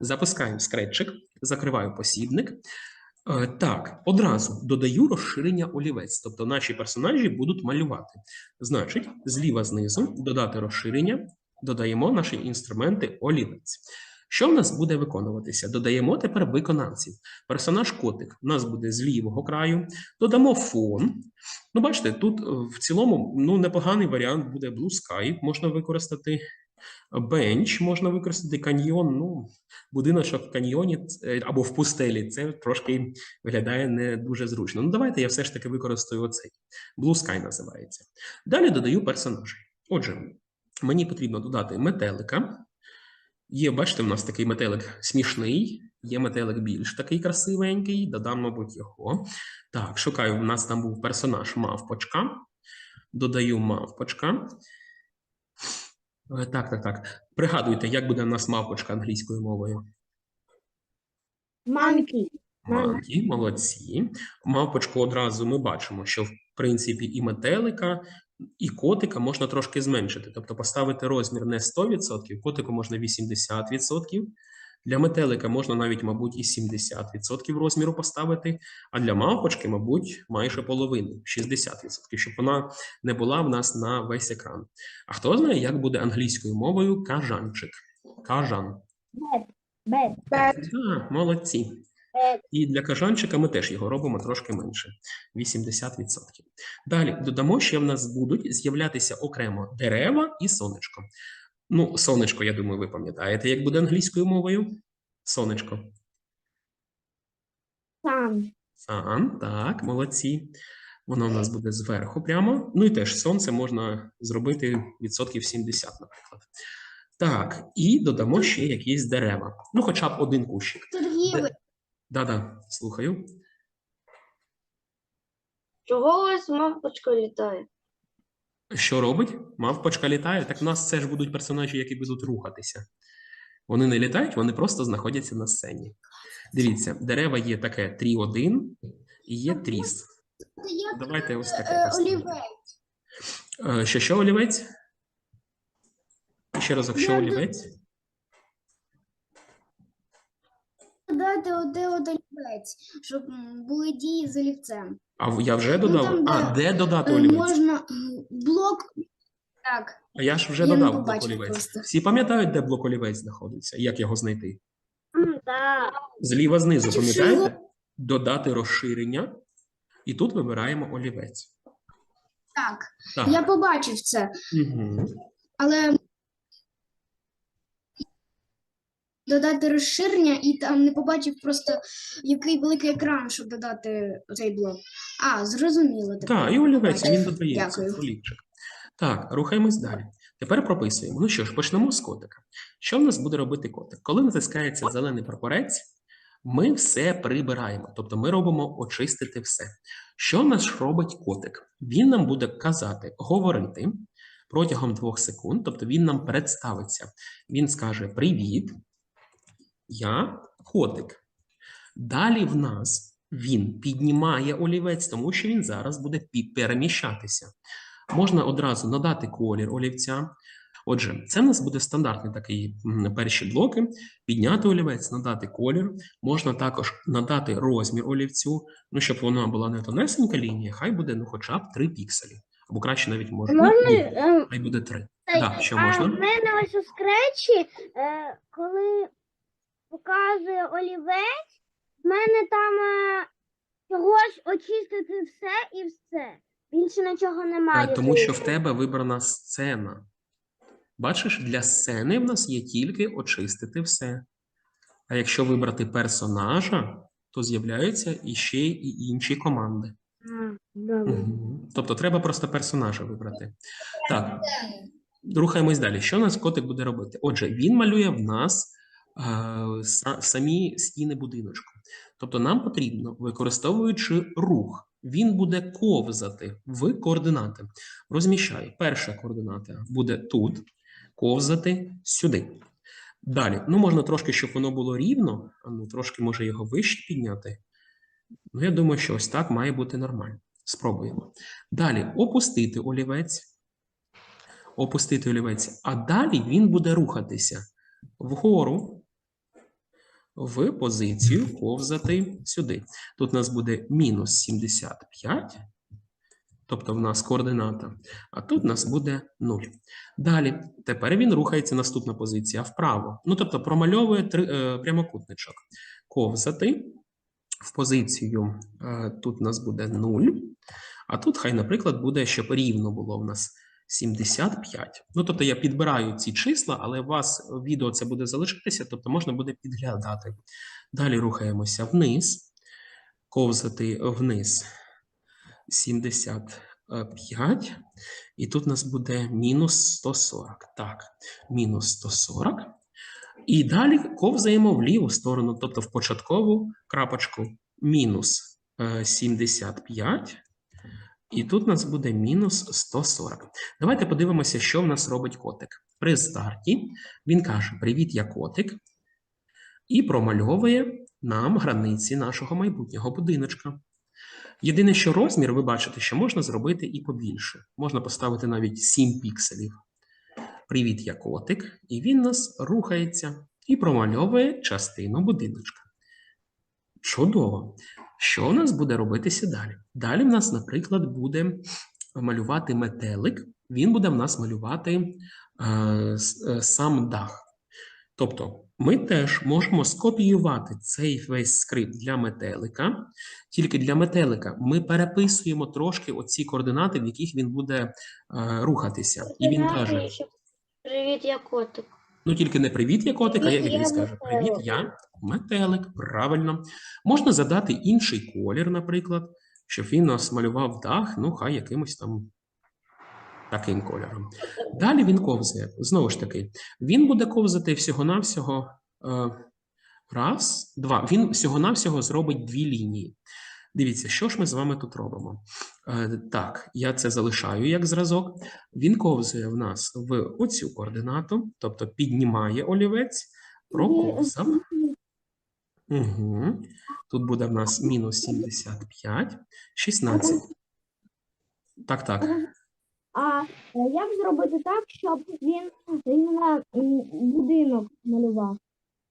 Запускаємо скретчик, закриваю посібник. Е, Так, одразу додаю розширення олівець, тобто наші персонажі будуть малювати. Значить, зліва знизу додати розширення, додаємо наші інструменти олівець. Що в нас буде виконуватися? Додаємо тепер виконавців. Персонаж котик у нас буде з лівого краю, додамо фон. Ну, бачите, тут е, в цілому ну, непоганий варіант буде Blue Sky, можна використати. Бенч можна використати каньйон. Ну, будиночок в каньйоні або в пустелі. Це трошки виглядає не дуже зручно. Ну, давайте я все ж таки використаю оцей. Blue Sky називається. Далі додаю персонажей. Отже, мені потрібно додати метелика. Є, бачите, у нас такий метелик смішний, є метелик більш такий красивенький, додам, мабуть, його. Так, шукаю, у нас там був персонаж мавпочка. Додаю мавпочка. Е, Так, так, так. Пригадуйте, як буде у нас мавпочка англійською мовою. Манкі. Манкі, молодці. Мавпочку одразу ми бачимо, що в принципі і метелика, і котика можна трошки зменшити. Тобто поставити розмір не 100%, котику можна 80%. Для метелика можна навіть, мабуть, і 70% розміру поставити, а для мавпочки, мабуть, майже половину 60%, щоб вона не була в нас на весь екран. А хто знає, як буде англійською мовою кажанчик? Кажан. Так, молодці. І для кажанчика ми теж його робимо трошки менше 80%. Далі додамо, що в нас будуть з'являтися окремо дерева і сонечко. Ну, сонечко, я думаю, ви пам'ятаєте, як буде англійською мовою? Сонечко. Сан. Сан, так, молодці. Воно у нас буде зверху прямо. Ну і теж сонце можна зробити відсотків 70, наприклад. Так, і додамо ще якісь дерева. Ну, хоча б один кущик. Сергій, Да-да, слухаю. чого у вас мавпочка літає? Що робить? Мавпочка літає. Так в нас це ж будуть персонажі, які будуть рухатися. Вони не літають, вони просто знаходяться на сцені. Дивіться, дерева є таке трі 1 і є тріс. Давайте ось таке поставимо. Е, Що, що олівець? Ще разок, що олівець? Оте от олівець, щоб були дії з олівцем. А я вже Ну, додав? там, А, де, де додати Е, олівець? Можна блок. Так, А я ж вже я додав блок олівець. просто. Всі пам'ятають, де блок олівець знаходиться? і Як його знайти? так. Зліва знизу, пам'ятаєте? Додати розширення. І тут вибираємо олівець. Так, Так. я побачив це, Угу. але додати розширення і там не побачив просто який великий екран, щоб додати цей блок. А, зрозуміло. тепер. Так, і олівець, він додається. Дякую. Так, рухаємось далі. Тепер прописуємо. Ну що ж, почнемо з котика. Що в нас буде робити котик? Коли натискається зелений прапорець, ми все прибираємо. Тобто ми робимо очистити все. Що наш робить котик? Він нам буде казати, говорити протягом двох секунд, тобто він нам представиться. Він скаже: Привіт, я котик. Далі в нас він піднімає олівець, тому що він зараз буде переміщатися. Можна одразу надати колір олівця. Отже, це в нас буде стандартний такий перші блоки. Підняти олівець, надати колір. Можна також надати розмір олівцю, ну щоб вона була не тонесенька лінія, хай буде ну, хоча б 3 пікселі. Або краще навіть може. ну, Можна, ні, е, хай буде 3. Ей, Так, що можна? в мене ось у скретчі, е, коли показує олівець, в мене там е, чогось очистити все і все. Більше нічого Е, немає. Тому що в тебе вибрана сцена. Бачиш, для сцени в нас є тільки очистити все. А якщо вибрати персонажа, то з'являються іще і інші команди. А, добре. Мгм. Тобто треба просто персонажа вибрати. Так, рухаємось далі. Що у нас котик буде робити? Отже, він малює в нас е, самі стіни будиночку. Тобто нам потрібно, використовуючи рух, він буде ковзати в координати. Розміщаю. Перша координата буде тут, ковзати сюди. Далі, ну можна трошки, щоб воно було рівно, ну трошки може його вище підняти. Ну, я думаю, що ось так має бути нормально. Спробуємо. Далі опустити олівець. Опустити олівець. А далі він буде рухатися вгору, в позицію ковзати сюди. Тут у нас буде мінус 75, тобто в нас координата, а тут у нас буде 0. Далі, тепер він рухається наступна позиція вправо. Ну, тобто промальовує три, е, прямокутничок. Ковзати в позицію, е, тут у нас буде 0, а тут хай, наприклад, буде, щоб рівно було в нас 75. Ну, тобто я підбираю ці числа, але у вас відео це буде залишитися, тобто можна буде підглядати. Далі рухаємося вниз, ковзати вниз 75. І тут у нас буде мінус 140. Так, мінус 140. І далі ковзаємо в ліву сторону, тобто в початкову крапочку мінус е, 75. І тут у нас буде мінус 140. Давайте подивимося, що в нас робить котик. При старті він каже: Привіт, я котик, і промальовує нам границі нашого майбутнього будиночка. Єдине, що розмір, ви бачите, що можна зробити і побільше. Можна поставити навіть 7 пікселів. Привіт, я котик, і він нас рухається і промальовує частину будиночка. Чудово! Що в нас буде робитися далі? Далі в нас, наприклад, буде малювати метелик. Він буде в нас малювати е, е, сам дах. Тобто, ми теж можемо скопіювати цей весь скрипт для метелика. Тільки для метелика ми переписуємо трошки оці координати, в яких він буде е, рухатися. І він каже: Привіт, я котик. Ну, тільки не привіт, я котик, а як Привіт, він скаже? Привіт, я метелик. Правильно. Можна задати інший колір, наприклад, щоб він нас малював дах, ну, хай якимось там таким кольором. Далі він ковзає. Знову ж таки, він буде ковзати всього-навсього е, раз, два. Він всього-навсього зробить дві лінії. Дивіться, що ж ми з вами тут робимо? Е, так, я це залишаю як зразок. Він ковзує в нас в оцю координату, тобто піднімає олівець, проковзав. Угу. Тут буде в нас мінус 75, 16. Так, так. А е, як зробити так, щоб він будинок малював?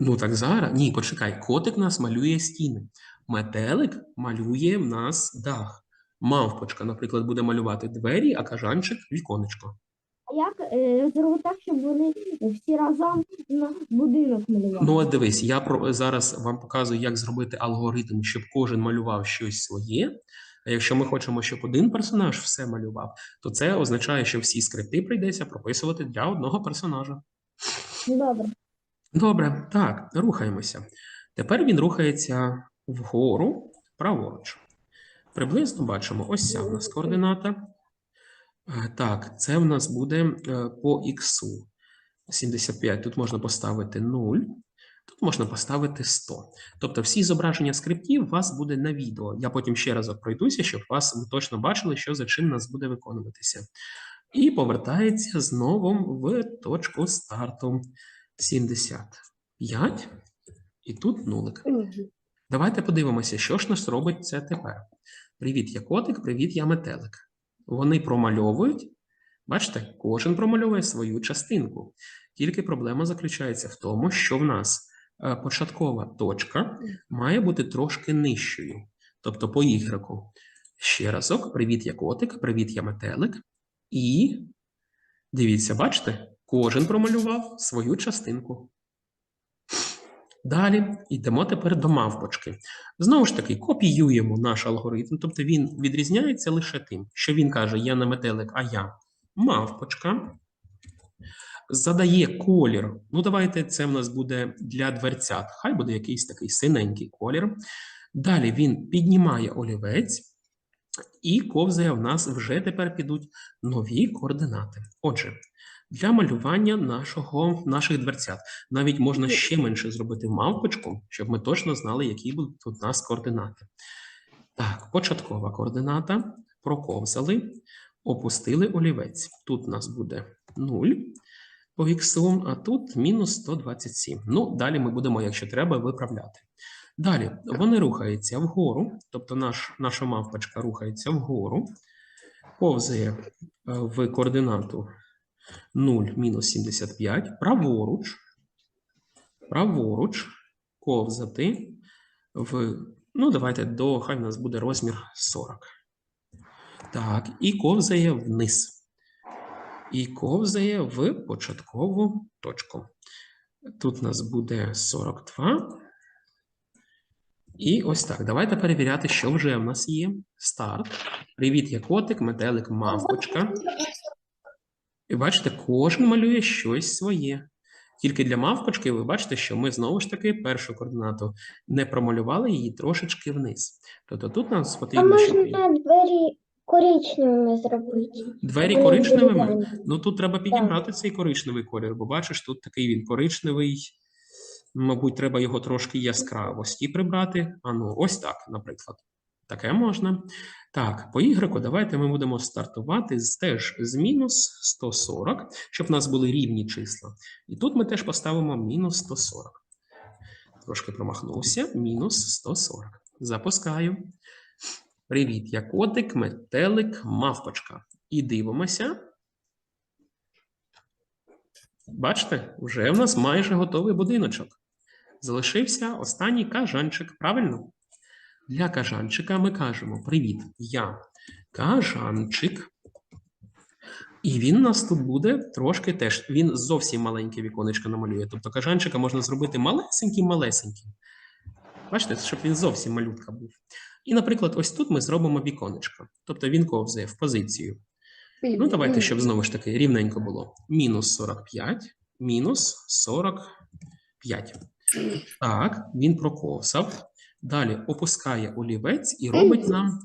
Ну так зараз. Ні, почекай. Котик нас малює стіни. Метелик малює в нас дах. Мавпочка, наприклад, буде малювати двері, а кажанчик віконечко. А як е, зробити так, щоб вони всі разом на будинок малювали? Ну, от дивись, я про зараз вам показую, як зробити алгоритм, щоб кожен малював щось своє. А якщо ми хочемо, щоб один персонаж все малював, то це означає, що всі скрипти прийдеться прописувати для одного персонажа. Ну, Добре. Добре, так, рухаємося. Тепер він рухається вгору праворуч. Приблизно бачимо, ось ця в нас координата. Е, Так, це в нас буде е, по х. 75. Тут можна поставити 0, тут можна поставити 100. Тобто всі зображення скриптів у вас буде на відео. Я потім ще разок пройдуся, щоб вас ви точно бачили, що за чим нас буде виконуватися. І повертається знову в точку старту 75. І тут нулик. Давайте подивимося, що ж нас робить це тепер. Привіт, я котик, привіт, я метелик. Вони промальовують. Бачите, кожен промальовує свою частинку. Тільки проблема заключається в тому, що в нас е, початкова точка має бути трошки нижчою. Тобто по Y. Ще разок, привіт, я котик, привіт, я метелик. І дивіться, бачите, кожен промалював свою частинку. Далі йдемо тепер до мавпочки. Знову ж таки, копіюємо наш алгоритм, тобто він відрізняється лише тим, що він каже: я не метелик, а я мавпочка. Задає колір. Ну, давайте це в нас буде для дверцят. Хай буде якийсь такий синенький колір. Далі він піднімає олівець, і ковзає в нас вже тепер підуть нові координати. Отже, для малювання нашого, наших дверцят навіть можна ще менше зробити мавпочку, щоб ми точно знали, які будуть у нас координати. Так, початкова координата. Проковзали, опустили олівець. Тут у нас буде 0 по х, а тут мінус 127. Ну, далі ми будемо, якщо треба, виправляти. Далі вони рухаються вгору, тобто наш, наша мавпочка рухається вгору, повзає е, в координату 0 мінус 75, праворуч, праворуч, ковзати в. Ну, давайте до, хай в нас буде розмір 40. Так, і ковзає вниз. І ковзає в початкову точку. Тут у нас буде 42. І ось так. Давайте перевіряти, що вже в нас є. Старт. Привіт, я котик, метелик, мавпочка. І бачите, кожен малює щось своє. Тільки для мавпочки ви бачите, що ми знову ж таки першу координату не промалювали її трошечки вниз. Тобто тут нам А потрібно, щоб можна двері коричневими зробити. двері Вони коричневими. дерев'яні. Ну тут треба підібрати цей коричневий колір, бо бачиш, тут такий він коричневий. Мабуть, треба його трошки яскравості прибрати. А ну, ось так, наприклад. Таке можна. Так, по ігреку давайте ми будемо стартувати з теж з мінус 140, щоб в нас були рівні числа. І тут ми теж поставимо мінус 140. Трошки промахнувся. Мінус 140. Запускаю. Привіт, я котик, метелик, мавпочка. І дивимося. Бачите, вже в нас майже готовий будиночок. Залишився останній кажанчик, правильно? Для кажанчика ми кажемо: Привіт, я кажанчик. І він нас тут буде трошки теж. Він зовсім маленьке віконечко намалює. Тобто кажанчика можна зробити малесеньким-малесеньким. Бачите, щоб він зовсім малютка був. І, наприклад, ось тут ми зробимо віконечко. Тобто він ковзає в позицію. Ну, давайте, щоб знову ж таки рівненько було. Мінус 45, мінус 45. Так, він проковсав. Далі опускає олівець і робить нам.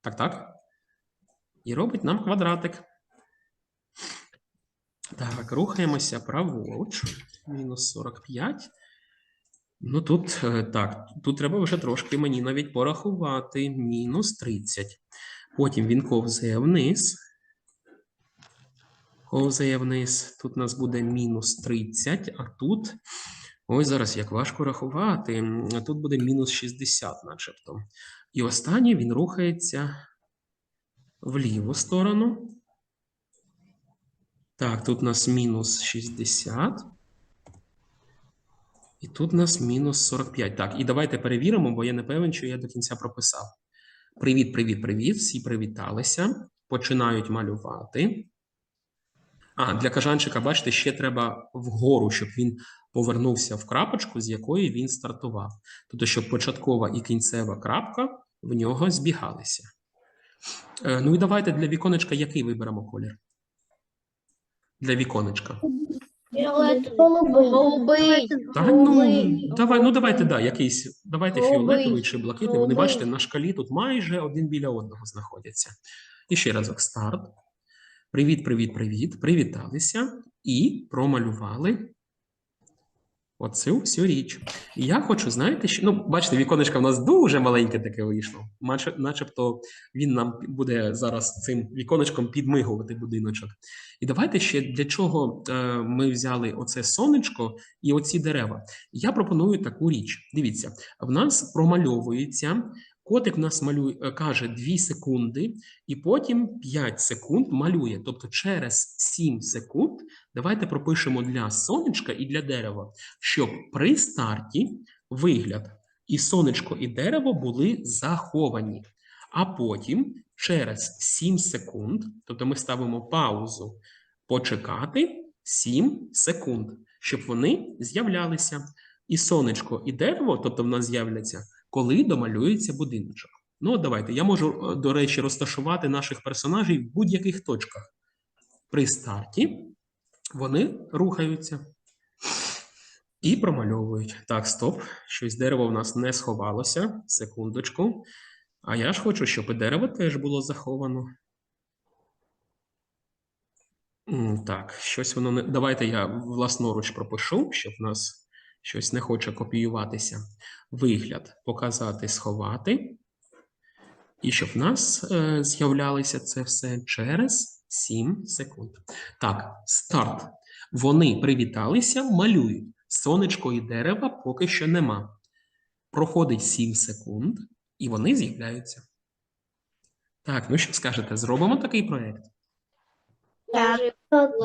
Так, так. І робить нам квадратик. Так, рухаємося праворуч. Мінус 45. Ну тут е, так, тут треба вже трошки мені навіть порахувати. Мінус 30. Потім він ковзає вниз. Ковзає вниз. Тут у нас буде мінус 30, а тут. Ой, зараз як важко рахувати. Тут буде мінус 60, начебто. І останній він рухається в ліву сторону. Так, тут у нас мінус 60. І тут у нас мінус 45. Так, і давайте перевіримо, бо я не певен, що я до кінця прописав. Привіт, привіт, привіт. Всі привіталися. Починають малювати. А, для кажанчика, бачите, ще треба вгору, щоб він повернувся в крапочку, з якої він стартував. Тобто, щоб початкова і кінцева крапка в нього збігалися. Е, ну і давайте для віконечка який виберемо колір? Для віконечка. Голубий. Голубий. Та ну, давай, ну давайте, да, якийсь, давайте Голубий. фіолетовий чи блакитний. Вони, бачите, на шкалі тут майже один біля одного знаходяться. І ще разок старт. Привіт, привіт, привіт. Привіталися і промалювали оцю всю річ. Я хочу, знаєте, що, ну, бачите, віконечко в нас дуже маленьке таке вийшло. Наче- Начебто він нам буде зараз цим віконечком підмигувати будиночок. І давайте ще для чого е, ми взяли оце сонечко і оці дерева. Я пропоную таку річ. Дивіться, в нас промальовується. Котик в нас малює, е, каже 2 секунди, і потім 5 секунд малює. Тобто через 7 секунд давайте пропишемо для сонечка і для дерева, щоб при старті вигляд і сонечко, і дерево були заховані. А потім через 7 секунд, тобто ми ставимо паузу, почекати 7 секунд, щоб вони з'являлися. І сонечко, і дерево, тобто в нас з'являться, коли домалюється будиночок. Ну, давайте. Я можу, е, до речі, розташувати наших персонажів в будь-яких точках. При старті вони рухаються і промальовують. Так, стоп. Щось дерево в нас не сховалося. Секундочку. А я ж хочу, щоб і дерево теж було заховано. Так, щось воно не. Давайте я власноруч пропишу, щоб в нас щось не хоче копіюватися. Вигляд показати, сховати. І щоб в нас е, з'являлося це все через 7 секунд. Так, старт. Вони привіталися, малюють. Сонечко і дерева поки що нема. Проходить 7 секунд, і вони з'являються. Так, ну що скажете, зробимо такий проєкт?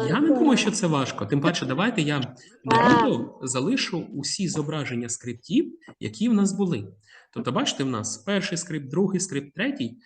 Я не думаю, що це важко. Тим паче, давайте я на відео залишу усі зображення скриптів, які в нас були. Тобто, бачите, в нас перший скрипт, другий скрипт, третій.